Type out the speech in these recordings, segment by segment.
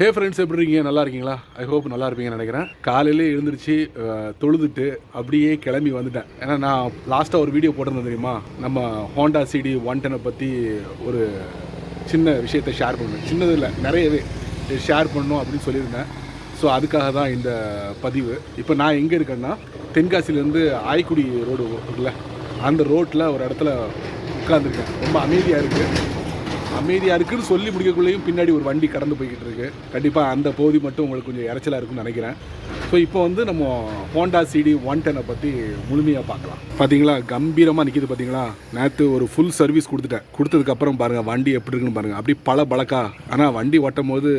Hey friends எப்படி இருக்கீங்க? நல்லா இருக்கீங்களா? ஐ ஹோப் நல்லா இருப்பீங்கன்னு நினைக்கிறேன். காலையிலே எழுந்திரிச்சு தொழுதுட்டு அப்படியே கிளம்பி வந்துட்டேன். ஏன்னா நான் லாஸ்ட்டாக ஒரு வீடியோ போட்டிருந்தேன் தெரியுமா? நம்ம ஹோண்டா சிடி ஒன் டெனை பற்றி ஒரு சின்ன விஷயத்தை ஷேர் பண்ணேன் சின்னது இல்லை நிறையவே ஷேர் பண்ணணும் அப்படின்னு சொல்லியிருந்தேன். ஸோ அதுக்காக தான் இந்த பதிவு. இப்போ நான் எங்கே இருக்கேன்னா தென்காசிலேருந்து ஆய்க்குடி ரோடு இருக்குல்ல அந்த ரோட்டில் ஒரு இடத்துல உட்காந்துருக்கேன் ரொம்ப அமைதியாக இருக்குது அமைதியாக இருக்குன்னு சொல்லி முடிக்கக்குள்ளேயும் பின்னாடி ஒரு வண்டி கடந்து போய்கிட்டு இருக்கு. கண்டிப்பாக அந்த பகுதி மட்டும் உங்களுக்கு கொஞ்சம் இறைச்சலாக இருக்கும்னு நினைக்கிறேன். ஸோ இப்போ வந்து நம்ம ஹோண்டா சிடி ஒன் டெனை பற்றி முழுமையாக பார்க்கலாம். பார்த்தீங்களா கம்பீரமாக நிற்கிது பார்த்தீங்களா நேற்று ஒரு ஃபுல் சர்வீஸ் கொடுத்துட்டேன். கொடுத்ததுக்கப்புறம் பாருங்கள் வண்டி எப்படி இருக்குன்னு பாருங்கள் அப்படி பல பழக்கா. ஆனால் வண்டி ஓட்டும் போது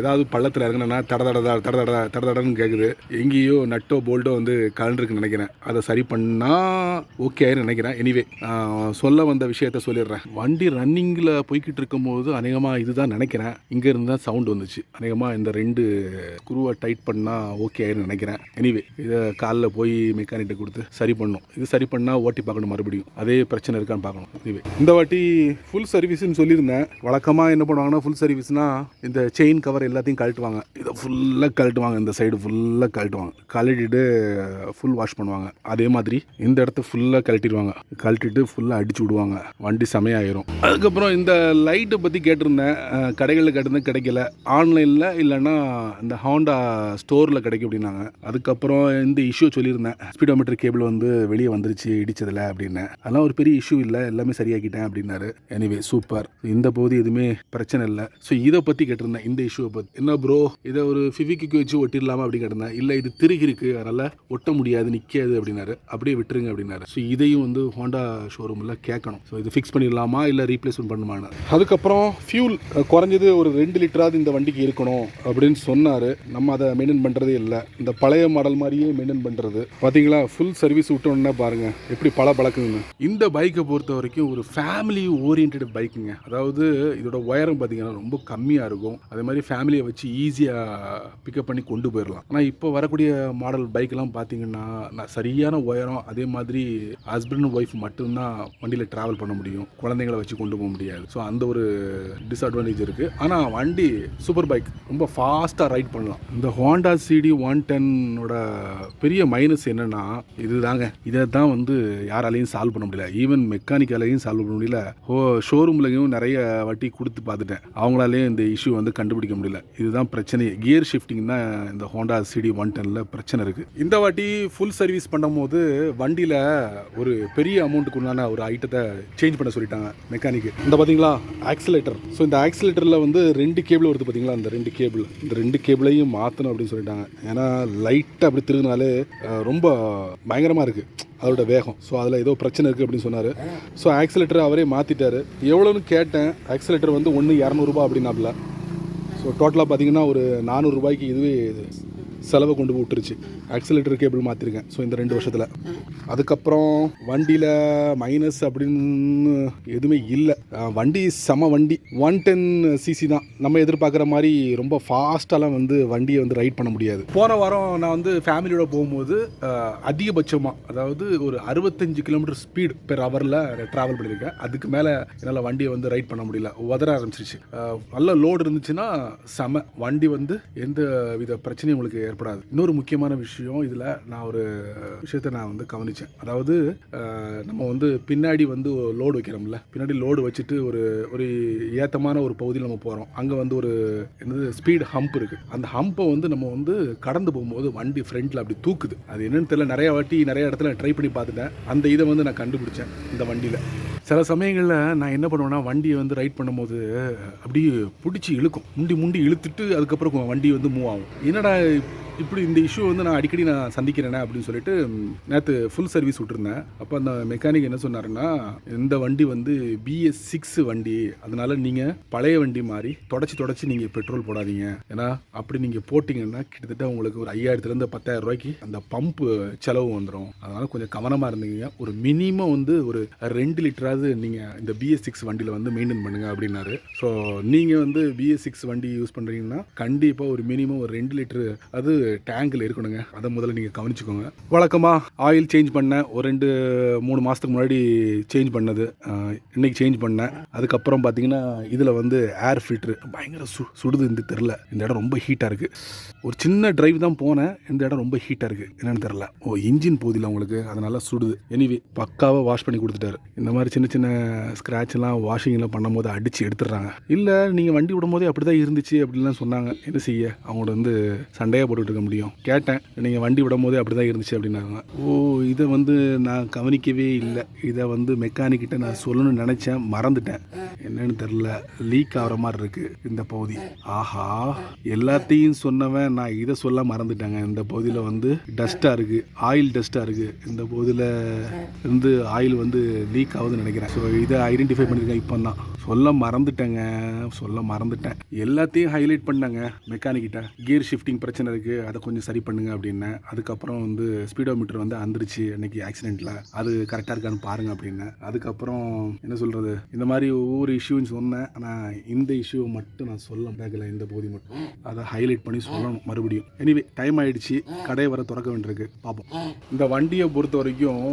ஏதாவது பள்ளத்தில் இறங்கினா தட தட தட தட தட தட கேட்குது எங்கேயோ நட்டோ போல்ட்டோ வந்து கலண்டுருக்குன்னு நினைக்கிறேன். அதை சரி பண்ணால் ஓகே நினைக்கிறேன். எனிவே சொல்ல வந்த விஷயத்த சொல்லிடுறேன். வண்டி ரன்னிங்கில் போய்கிட்டு இருக்கும்போது அநேகமாக இதுதான் நினைக்கிறேன். இங்கேருந்து தான் சவுண்ட் வந்துச்சு. அநேகமாக இந்த ரெண்டு ஸ்க்ரூவை டைட் பண்ணால் ஓகே ஆயிருன்னு நினைக்கிறேன். எனிவே இதை காலில் போய் மெக்கானிக்கிட்ட கொடுத்து சரி பண்ணோம் இது சரி பண்ணால் ஓட்டி பார்க்கணும் மறுபடியும். அதே பிரச்சனை இருக்கான்னு பார்க்கணும். எனிவே இந்த வாட்டி ஃபுல் சர்வீஸ்னு சொல்லியிருந்தேன். வழக்கமாக என்ன பண்ணுவாங்கன்னா ஃபுல் சர்வீஸ்னால் இந்த செயின் கவர் எல்லாத்தையும் கழட்டுவாங்க. இதை ஃபுல்லாக கழட்டுவாங்க. இந்த சைடு ஃபுல்லாக கழட்டுவாங்க. கழட்டிட்டு ஃபுல் வாஷ் பண்ணுவாங்க. அதே மாதிரி இந்த இடத்த ஃபுல்லாக கழட்டிடுவாங்க. கழட்டிட்டு ஃபுல்லாக அடிச்சு விடுவாங்க. வண்டி செமையாயிரும். அதுக்கப்புறம் இந்த லைட்டை பற்றி கேட்டிருந்தேன். கடைகளில் கேட்டிருந்தேன் கிடைக்கல. ஆன்லைனில் இல்லைன்னா இந்த ஹாண்டா ஸ்டோரில் கிடைக்கும் அப்படின்னாங்க. அதுக்கப்புறம் இந்த இஷ்யூ சொல்லியிருந்தேன். ஸ்பீடோமீட்டர் கேபிள் வந்து வெளியே வந்துருச்சு இடிச்சதில் அப்படின்னு. அதெல்லாம் ஒரு பெரிய இஷ்யூ இல்லை எல்லாமே சரியாக்கிட்டேன் அப்படின்னாரு. எனிவே சூப்பர் இந்த பகுதி எதுவுமே பிரச்சனை இல்லை. ஸோ இதை பற்றி கேட்டிருந்தேன் இந்த இஷ்யூவை பற்றி என்ன ப்ரோ இதை ஒரு ஃபிவிக்கு வச்சு ஒட்டிடலாமா அப்படி கேட்டிருந்தேன். இல்லை இது திருகிருக்கு அதனால் ஒட்ட முடியாது நிற்காது அப்படின்னாரு. அப்படியே விட்டுருங்க அப்படின்னாரு. ஸோ இதையும் வந்து ஹோண்டா ஷோரூமில் கேட்கணும். ஸோ இது ஃபிக்ஸ் பண்ணிடலாமா இல்லை ரீப்ளேஸ்மெண்ட் பண்ணுமான்னு அதுக்கப்புறம் ஃபியூல் குறைஞ்சது ஒரு ரெண்டு லிட்டராவது இந்த வண்டிக்கு இருக்கணும் அப்படின்னு சொன்னார். நம்ம அதை மெயின்டைன் பண்ணுறதே இல்லை. இந்த பழைய மாடல் மாதிரியே மெயின்டைன் பண்ணுறது பார்த்தீங்களா ஃபுல் சர்வீஸ் விட்டோன்னே பாருங்கள் எப்படி பல பழக்குங்க. இந்த பைக்கை பொறுத்த வரைக்கும் ஒரு ஃபேமிலி ஓரியன்ட் பைக்குங்க அதாவது இதோட உயரம் பார்த்தீங்கன்னா ரொம்ப கம்மியாக இருக்கும். அதே மாதிரி ஃபேமிலியை வச்சு ஈஸியாக பிக்கப் பண்ணி கொண்டு போயிடலாம் ஆனால் இப்போ வரக்கூடிய மாடல் பைக்கெல்லாம் பார்த்தீங்கன்னா நான் சரியான உயரம் அதே மாதிரி ஹஸ்பண்ட் அண்ட் ஒய்ஃப் மட்டும்தான் வண்டியில் ட்ராவல் பண்ண முடியும். குழந்தைங்களை வச்சு கொண்டு போக முடியாது. ஸோ அந்த ஒரு டிஸ்அட்வான்டேஜ் இருக்குது ஆனால் வண்டி சூப்பர் பைக் ரொம்ப ஃபாஸ்ட்டாக ரைட் பண்ணலாம். இந்த ஹோண்டா சிடி ஒன் டென்னோட பெரிய மைனஸ் என்னன்னா இதுதாங்க. இதை தான் வந்து யாராலையும் சால்வ் பண்ண முடியல. ஈவன் மெக்கானிக்காலையும் சால்வ் பண்ண முடியல. ஹோ ஷோரூம்லையும் நிறைய வட்டி கொடுத்து பார்த்துட்டேன். அவங்களாலேயும் இந்த இஷ்யூ வந்து கண்டுபிடிக்க முடியல. இதுதான் பிரச்சனை கியர் ஷிஃப்டிங் தான் இந்த ஹோண்டா சிடி ஒன் டெனில் பிரச்சனை இருக்குது இந்த வாட்டி ஃபுல் சர்வீஸ் பண்ணும்போது வண்டியில் ஒரு பெரிய அமௌண்ட்டுக்கு உண்டான ஒரு ஐட்டத்தை சேஞ்ச் பண்ண சொல்லிட்டாங்க மெக்கானிக்கு இந்த பார்த்தீங்களா ஆக்சிலேட்டர் ஸோ இந்த ஆக்சிலேட்டரில் வந்து ரெண்டு கேபிள் வருது பார்த்தீங்களா அந்த ரெண்டு கேபிள் இந்த ரெண்டு கேபிளையும் மாற்றணும் அப்படின்னு சொல்லிட்டாங்க. ஏன்னா லைட்டாக அப்படி திருகினாலே ரொம்ப பயங்கரமாக இருக்குது அதோட வேகம். ஸோ அதில் ஏதோ பிரச்சனை இருக்குது அப்படின்னு சொன்னார். ஸோ ஆக்சிலேட்டர் அவரே மாற்றிட்டார் எவ்வளோன்னு கேட்டேன். ஆக்சிலேட்டர் வந்து ஒன்று இரநூறுபா அப்படின்னாப்புல ஸோ டோட்டலாக பார்த்தீங்கன்னா ஒரு நானூறுரூபாய்க்கு இதுவே செலவை கொண்டு போய் விட்டுருச்சு. ஆக்சிலேட்டர் கேபிள் மாற்றிருக்கேன் ஸோ இந்த ரெண்டு வருஷத்தில். அதுக்கப்புறம் வண்டியில் மைனஸ் அப்படின்னு எதுவுமே இல்லை. வண்டி செம வண்டி. ஒன் டென் சிசி தான். நம்ம எதிர்பார்க்குற மாதிரி ரொம்ப ஃபாஸ்ட்டாலாம் வந்து வண்டியை வந்து ரைட் பண்ண முடியாது. போன வாரம் நான் வந்து ஃபேமிலியோட போகும்போது அதிகபட்சமாக அதாவது ஒரு அறுபத்தஞ்சு கிலோமீட்டர் ஸ்பீடு பெர் ஹவரில் ட்ராவல் பண்ணியிருக்கேன். அதுக்கு மேலே என்னால் வண்டியை வந்து ரைட் பண்ண முடியல. உதற ஆரம்பிச்சிருச்சு. நல்ல லோடு இருந்துச்சுன்னா செம. வண்டி வந்து எந்த வித பிரச்சனையும் உங்களுக்கு ஏற்படாது. இன்னொரு முக்கியமான விஷயம் இதில் நான் ஒரு விஷயத்தை நான் வந்து கவனித்தேன் அதாவது நம்ம வந்து பின்னாடி வந்து லோடு வைக்கிறோம்ல. பின்னாடி லோடு வச்சுட்டு ஒரு ஒரு ஏத்தமான ஒரு பகுதியில் நம்ம போகிறோம் அங்கே வந்து ஒரு என்னது ஸ்பீட் ஹம்ப் இருக்குது அந்த ஹம்பை வந்து நம்ம வந்து கடந்து போகும்போது வண்டி ஃப்ரண்ட்டில் அப்படி தூக்குது. அது என்னன்னு தெரியல. நிறைய வாட்டி நிறைய இடத்துல ட்ரை பண்ணி பார்த்துட்டேன். அந்த இதை வந்து நான் கண்டுபிடிச்சேன் இந்த வண்டியில். சில சமயங்களில் நான் என்ன பண்ணுவேன்னா வண்டியை வந்து ரைட் பண்ணும்போது அப்படியே பிடிச்சி இழுக்கும். முண்டி முண்டி இழுத்துட்டு அதுக்கப்புறம் வண்டி வந்து மூவ் ஆகும். என்னடா இப்படி இந்த இஷ்யூ வந்து நான் அடிக்கடி நான் சந்திக்கிறேனே அப்படின்னு சொல்லிட்டு நேற்று ஃபுல் சர்வீஸ் விட்டுருந்தேன். அப்போ அந்த மெக்கானிக் என்ன சொன்னாருன்னா இந்த வண்டி வந்து பிஎஸ் சிக்ஸ் வண்டி. அதனால நீங்கள் பழைய வண்டி மாதிரி தொடச்சி தொடச்சி நீங்கள் பெட்ரோல் போடாதீங்க. ஏன்னா அப்படி நீங்கள் போட்டிங்கன்னா கிட்டத்தட்ட உங்களுக்கு ஒரு ஐயாயிரத்துலேருந்து பத்தாயிரம் ரூபாய்க்கு அந்த பம்ப்பு செலவு வந்துடும் அதனால் கொஞ்சம் கவனமாக இருந்தீங்க ஒரு மினிமம் வந்து ஒரு ரெண்டு லிட்டராவது நீங்கள் இந்த பிஎஸ் சிக்ஸ் வண்டியில் வந்து மெயின்டைன் பண்ணுங்கள் அப்படின்னாரு. ஸோ நீங்கள் வந்து பிஎஸ் சிக்ஸ் வண்டி யூஸ் பண்ணுறீங்கன்னா கண்டிப்பாக ஒரு மினிமம் ஒரு ரெண்டு லிட்டரு அது டேங்கில் இருக்கணுங்க. அதை முதல்ல நீங்கள் கவனிச்சுக்கோங்க. வழக்கமாக ஆயில் சேஞ்ச் பண்ணேன் ஒரு ரெண்டு மூணு மாதத்துக்கு முன்னாடி சேஞ்ச் பண்ணது. இன்றைக்கி சேஞ்ச் பண்ணேன் அதுக்கப்புறம் பார்த்தீங்கன்னா இதில் வந்து ஏர் ஃபில்ட்ரு பயங்கர சு சுடுது இந்த தெரில. இந்த இடம் ரொம்ப ஹீட்டாக இருக்குது ஒரு சின்ன டிரைவ் தான் போனேன். இந்த இடம் ரொம்ப ஹீட்டாக இருக்குது என்னென்னு தெரில ஓ இன்ஜின் போதில்ல உங்களுக்கு. அதனால சுடுது. எனிவே பக்காவாக வாஷ் பண்ணி கொடுத்துட்டாரு. இந்த மாதிரி சின்ன சின்ன ஸ்க்ராட்ச்லாம் வாஷிங்லாம் பண்ணும்போது அடித்து எடுத்துடுறாங்க. இல்லை நீங்கள் வண்டி விடும் போதே அப்படி தான் இருந்துச்சு அப்படின்லாம் சொன்னாங்க. என்ன செய்ய? அவங்களோட வந்து சண்டையாக போட்டுட்டு இருக்க முடியும். கேட்டேன். நீங்கள் வண்டி விடும் போதே அப்படி தான் இருந்துச்சு அப்படின்னாங்க. ஓ இதை வந்து நான் கவனிக்கவே இல்லை. இதை வந்து மெக்கானிக்கிட்ட நான் சொல்லணும்னு நினச்சேன். மறந்துட்டேன். என்னன்னு தெரில லீக் ஆகிற மாதிரி இருக்குது இந்த பகுதி. ஆஹா. எல்லாத்தையும் சொன்னவன் நான் இதை சொல்ல மறந்துட்டேங்க. இந்த பகுதியில் வந்து டஸ்ட்டாக இருக்குது ஆயில் டஸ்ட்டாக இருக்குது இந்த பகுதியில் இருந்து ஆயில் வந்து லீக் ஆகுதுன்னு நினைக்கிறேன். ஸோ இதை ஐடென்டிஃபை பண்ணியிருக்கேன் இப்போ தான் சொல்ல மறந்துட்டேங்க. சொல்ல மறந்துட்டேன். எல்லாத்தையும் ஹைலைட் பண்ணாங்க. மெக்கானிக்கிட்ட கியர் ஷிஃப்டிங் பிரச்சனை இருக்குது அதை கொஞ்சம் சரி பண்ணுங்க அப்படின்னேன். அதுக்கப்புறம் வந்து ஸ்பீடோ மீட்டர் வந்து அந்துருச்சு அன்னைக்கு ஆக்சிடெண்ட்டில் அது கரெக்டாக இருக்கான்னு பாருங்க அப்படின்னேன். அதுக்கப்புறம் என்ன சொல்கிறது இந்த மாதிரி ஒவ்வொரு இஷ்யூன்னு சொன்னேன். ஆனால் இந்த இஷ்யூவை மட்டும் நான் சொல்ல பேக்கல இந்த போதி மட்டும். அதை ஹைலைட் பண்ணி சொல்லணும் மறுபடியும். எனிவே டைம் ஆயிடுச்சு. கடையை வர திறக்க வேண்டியிருக்கு. பார்ப்போம். இந்த வண்டியை பொறுத்த வரைக்கும்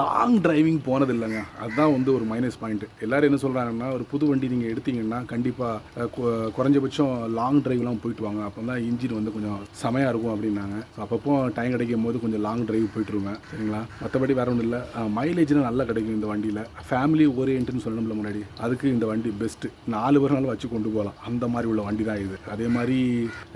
லாங் டிரைவிங் போனது இல்லைங்க அதுதான் வந்து ஒரு மைனஸ் பாயிண்ட் எல்லாரும் என்ன சொல்கிறாங்கன்னா ஒரு புது வண்டி நீங்கள் எடுத்தீங்கன்னா கண்டிப்பாக குறைஞ்சபட்சம் லாங் டிரைவ்லாம் போயிட்டு வாங்க. அப்போ தான் இன்ஜின் வந்து கொஞ்சம் செமையாக இருக்கும் அப்படின்னாங்க. ஸோ அப்பப்போ டைம் கிடைக்கும் போது கொஞ்சம் லாங் டிரைவ் போயிட்டுருவேன் சரிங்களா? மற்றபடி வேற ஒன்றும் இல்லை. மைலேஜ்லாம் நல்லா கிடைக்கும் இந்த வண்டியில். ஃபேமிலி ஓரியன்ட்னு சொல்லணும்ல முன்னாடி. அதுக்கு இந்த வண்டி பெஸ்ட்டு நாலு பேர்னாலும் வச்சு கொண்டு போகலாம் அந்த மாதிரி உள்ள வண்டி தான் இது. அதே மாதிரி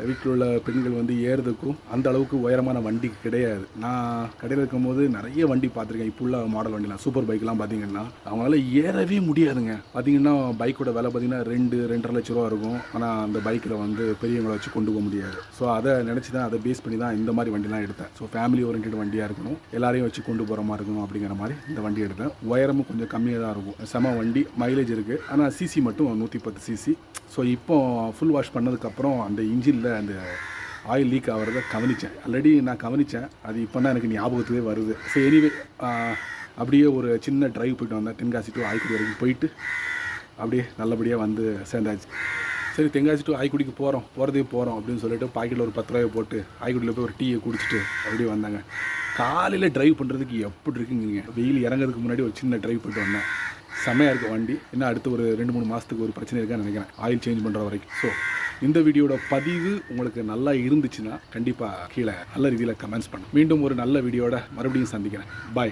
வீட்டில் உள்ள பெண்கள் வந்து ஏறுறதுக்கும் அந்த அளவுக்கு உயரமான வண்டி கிடையாது. நான் கடையில் இருக்கும்போது நிறைய வண்டி பார்த்துருக்கேன். இப்போ உள்ள மாடல் வண்டிலாம் சூப்பர் பைக்லாம் பார்த்தீங்கன்னா அவங்களால ஏறவே முடியாதுங்க. பார்த்தீங்கன்னா பைக்கோட விலை பார்த்தீங்கன்னா ரெண்டு ரெண்டரை லட்ச ரூபா இருக்கும். ஆனால் அந்த பைக்கில் வந்து பெரியவங்களை வச்சு கொண்டு போக முடியாது. ஸோ அதை நினச்சி தான் அதை பேஸ் பண்ணி தான் இந்த மாதிரி வண்டிலாம் எடுத்தேன். ஸோ ஃபேமிலி ஓரியன்ட் வண்டியாக இருக்கணும். எல்லாரையும் வச்சு கொண்டு போகிற மாதிரி இருக்கணும் அப்படிங்கிற மாதிரி இந்த வண்டி எடுத்தேன். உயரமும் கொஞ்சம் கம்மியாக தான் இருக்கும். செம வண்டி மைலேஜ் இருக்குது ஆனால் சிசி மட்டும் நூற்றி பத்து சிசி ஸோ இப்போ ஃபுல் வாஷ் பண்ணதுக்கப்புறம் அந்த இன்ஜினில் அந்த ஆயில் லீக் ஆகிறத கவனித்தேன் ஆல்ரெடி நான் கவனித்தேன் அது இப்போ தான் எனக்கு ஞாபகத்துலேயே வருது. ஸோ எனிவே அப்படியே ஒரு சின்ன டிரைவ் போயிட்டு வந்தேன். தென்காசி டு ஆய்க்குடி வரைக்கும் போயிட்டு அப்படியே நல்லபடியாக வந்து சேர்ந்தாச்சு. சரி தென்காசி டு ஆய்க்குடிக்கு போகிறோம் போகிறதே போகிறோம் அப்படின்னு சொல்லிட்டு பாக்கெட்டில் ஒரு பத்து ரூபாய் போட்டு ஆய்க்குடியில் போய் ஒரு டீயை குடிச்சிட்டு அப்படியே வந்தாங்க. காலையில் டிரைவ் பண்ணுறதுக்கு எப்படி இருக்குங்க? வெயில் இறங்குறதுக்கு முன்னாடி ஒரு சின்ன டிரைவ் போயிட்டு வந்தேன். செமையாக இருக்க வண்டி. இன்னும் அடுத்து ஒரு ரெண்டு மூணு மாதத்துக்கு ஒரு பிரச்சனை இருக்கான்னு நினைக்கிறேன். ஆயில் சேஞ்ச் பண்ணுற வரைக்கும். ஸோ இந்த வீடியோட பதிவு உங்களுக்கு நல்லா இருந்துச்சுன்னா கண்டிப்பாக கீழே நல்ல ரீதியில் கமெண்ட்ஸ் பண்ணுங்க. மீண்டும் ஒரு நல்ல வீடியோட மறுபடியும் சந்திக்கிறேன். பாய்